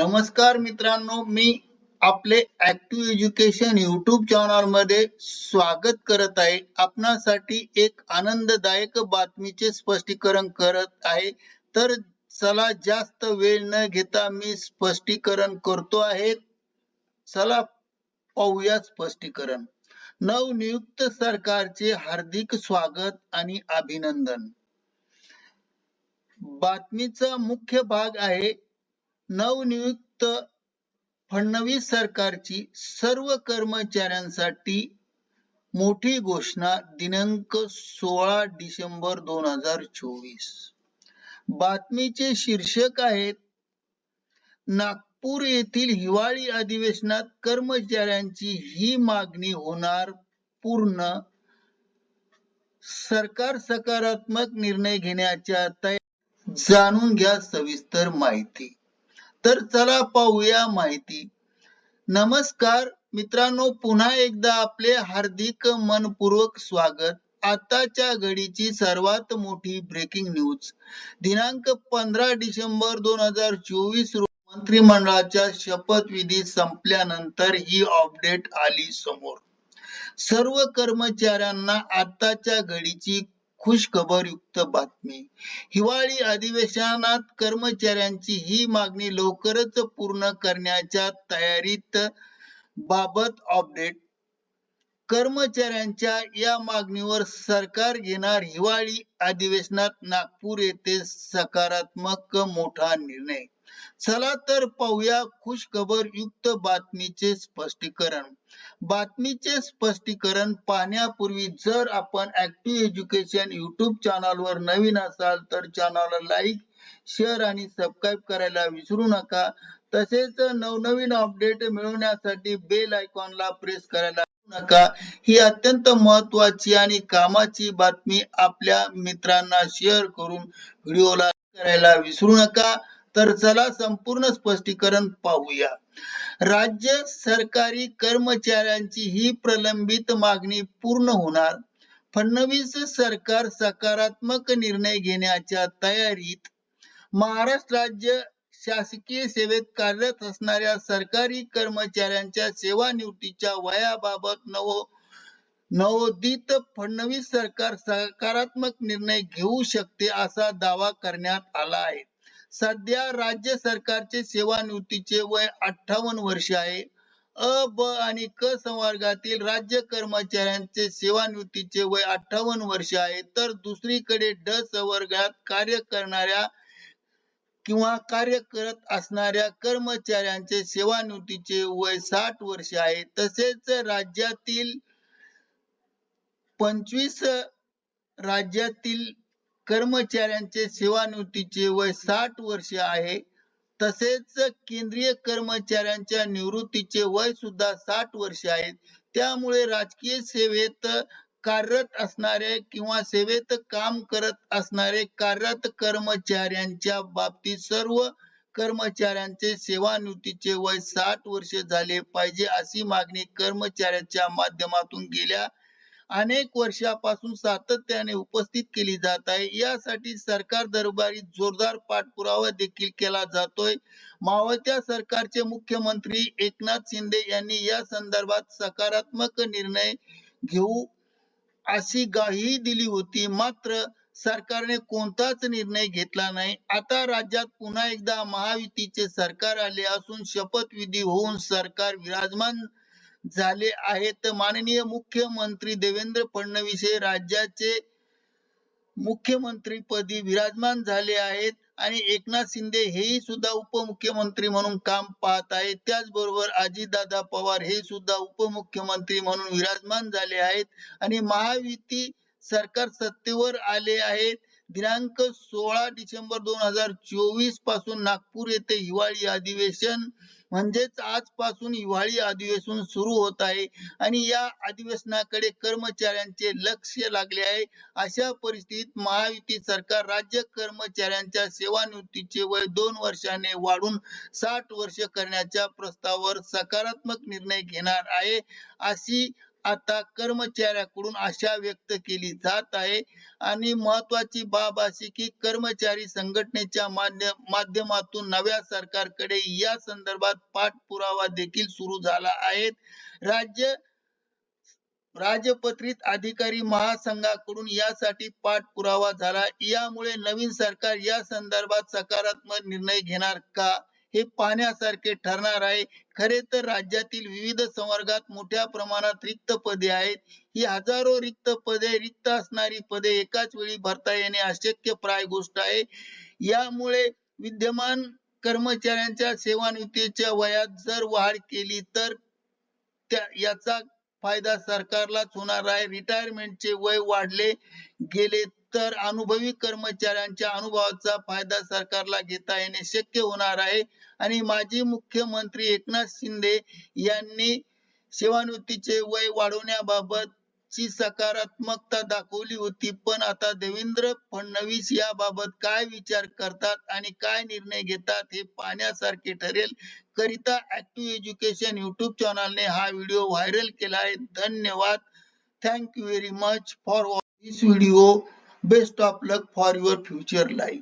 नमस्कार मित्रांनो मी आपले ऍक्टिव्ह एज्युकेशन युट्यूब चॅनलमध्ये स्वागत करत आहे. आपणासाठी एक आनंददायक बातमीचे स्पष्टीकरण करत आहे. तर चला जास्त वेळ न घेता मी स्पष्टीकरण करतो आहे. चला पाहूया स्पष्टीकरण. नवनियुक्त सरकारचे हार्दिक स्वागत आणि अभिनंदन. बातमीचा मुख्य भाग आहे नवनियुक्त फडणवीस सरकारची सर्व कर्मचाऱ्यांसाठी मोठी घोषणा दिनांक सोळा डिसेंबर दोन हजार चोवीस. बातमीचे शीर्षक आहेत नागपूर येथील हिवाळी अधिवेशनात कर्मचाऱ्यांची ही मागणी होणार पूर्ण. सरकार सकारात्मक निर्णय घेण्याच्या तयार जाणून घ्या सविस्तर माहिती. तर चला पाहूया माहिती. नमस्कार मित्रांनो पुन्हा एकदा आपले हार्दिक मनपूर्वक स्वागत. आताच्या घडीची सर्वात मोठी ब्रेकिंग न्यूज दिनांक पंधरा डिसेंबर दोन हजार चोवीस मंत्रिमंडळाच्या शपथविधी संपल्यानंतर ही अपडेट आली समोर. सर्व कर्मचाऱ्यांना आताच्या घडीची खुशखबर युक्त बातमी. हिवाळी अधिवेशनात कर्मचाऱ्यांची ही मागणी लवकरच पूर्ण करण्याच्या तयारीत बाबत अपडेट कर्मचाऱ्यांच्या या मागणीवर सरकार घेणार हिवाळी अधिवेशनात नागपूर येथे सकारात्मक मोठा निर्णय. चला तर पाहूया खुशखबर युक्त बातमीचे स्पष्टीकरण. बातमीचे स्पष्टीकरण पाहण्यापूर्वी जर आपण ऍक्टिव्ह एज्युकेशन युट्यूब चॅनलवर नवीन असाल तर चॅनलला लाईक शेअर आणि सबस्क्राईब करायला विसरू नका. तसेच नवनवीन अपडेट मिळवण्यासाठी बेल आयकॉनला प्रेस करायला नका. ही अत्यंत महत्वाची आणि कामाची बातमी आपल्या मित्रांना शेअर करून व्हिडिओला करायला विसरू नका. तर चला संपूर्ण स्पष्टीकरण पाहूया. राज्य सरकारी कर्मचाऱ्यांची ही प्रलंबित मागणी पूर्ण होणार. फडणवीस सरकार सकारात्मक निर्णय घेण्याच्या तयारीत महाराष्ट्र राज्य शासकीय सेवेत कार्यरत असणाऱ्या सरकारी कर्मचाऱ्यांच्या सेवानिवृत्तीच्या वयाबाबत नव नवोदित फडणवीस सरकार सकारात्मक निर्णय घेऊ शकते असा दावा करण्यात आला आहे. सध्या राज्य सरकारचे सेवानिवृत्तीचे वय अठ्ठावन्न वर्ष आहे. अ ब आणि क संवर्गातील राज्य कर्मचाऱ्यांचे सेवानिवृत्तीचे वय अठ्ठावन्न वर्ष आहे. तर दुसरीकडे ड संवर्गात कार्य करणाऱ्या किंवा कार्य करत असणाऱ्या कर्मचाऱ्यांचे सेवानिवृत्तीचे वय साठ वर्ष आहे. तसेच राज्यातील पंचवीस राज्यातील कर्मचाऱ्यांचे सेवानिवृत्तीचे वय साठ वर्ष आहे. तसेच केंद्रीय कर्मचाऱ्यांच्या निवृत्तीचे वय सुद्धा साठ वर्ष आहेत त्यामुळे राजकीय सेवेत कार्यरत असणारे किंवा सेवेत काम करत असणारे कार्यरत कर्मचाऱ्यांच्या बाबतीत सर्व कर्मचाऱ्यांचे सेवानिवृत्तीचे वय साठ वर्ष झाले पाहिजे अशी मागणी कर्मचाऱ्यांच्या माध्यमातून गेल्या अनेक वर्षापासून सातत्याने उपस्थित केली जात आहे. यासाठी सरकार दरबारी जोरदार पाठपुरावा देखील केला जातोय. मावळत्या सरकारचे मुख्यमंत्री एकनाथ शिंदे यांनी या संदर्भात सकारात्मक निर्णय घेऊ अशी ग्वाही दिली होती. मात्र सरकारने कोणताच निर्णय घेतला नाही. आता राज्यात पुन्हा एकदा महायुतीचे सरकार आले असून शपथविधी होऊन सरकार विराजमान झाले आहेत. माननीय मुख्यमंत्री देवेंद्र फडणवीस हे राज्याचे मुख्यमंत्रीपदी विराजमान झाले आहेत आणि एकनाथ शिंदे हेही सुद्धा उपमुख्यमंत्री म्हणून काम पाहत आहेत. त्याचबरोबर अजितदादा पवार हे सुद्धा उपमुख्यमंत्री म्हणून विराजमान झाले आहेत. आणि महायुती सरकार सत्तेवर आले आहेत. दिनांक सोळा डिसेंबर दोन हजार चोवीसपासून नागपूर येथे हिवाळी अधिवेशन म्हणजेच आजपासून हिवाळी अधिवेशन सुरू होत आहे. आणि या अधिवेशनाकडे कर्मचाऱ्यांचे लक्ष लागले आहे. अशा परिस्थितीत महायुती सरकार राज्य कर्मचाऱ्यांच्या सेवानिवृत्तीचे वय दोन वर्षाने वाढून साठ वर्ष करण्याच्या प्रस्तावावर सकारात्मक निर्णय घेणार आहे. अशी आता कर्मचाऱ्याकडून आशा व्यक्त केली जात आहे. आणि महत्वाची बाब अशी की कर्मचारी संघटनेच्या माध्यमातून नव्या सरकारकडे या संदर्भात पाठपुरावा देखील सुरू झाला आहे. राज्य राजपत्रित अधिकारी महासंघाकडून यासाठी पाठपुरावा झाला. यामुळे नवीन सरकार या संदर्भात सकारात्मक निर्णय घेणार का? हे पाहण्यासारखे ठरणार आहे. खरे तर राज्यातील विविध संवर्गात मोठ्या प्रमाणात रिक्त पदे आहेत. ही हजारो रिक्त पदे रिक्त असणारी पदे एकाच वेळी भरता येणे अशक्य प्राय गोष्ट आहे. यामुळे विद्यमान कर्मचाऱ्यांच्या सेवानिवृत्तीच्या वयात जर वाढ केली तर त्या याचा फायदा सरकारलाच होणार आहे. रिटायरमेंटचे वय वाढले गेले तर अनुभवी कर्मचाऱ्यांच्या अनुभवाचा फायदा सरकारला घेता येणे शक्य होणार आहे. आणि माजी मुख्यमंत्री एकनाथ शिंदे यांनी सेवानिवृत्तीचे वय वाढवण्याबाबत ची सकारात्मकता दाखवली होती. पण आता देवेंद्र फडणवीस याबाबत काय विचार करतात आणि काय निर्णय घेतात हे पाहण्यासारखे ठरेल. करिता ऍक्टिव्ह एज्युकेशन युट्यूब चॅनलने हा व्हिडिओ व्हायरल केला आहे. धन्यवाद. Thank you very much for this video Best of luck for your future life.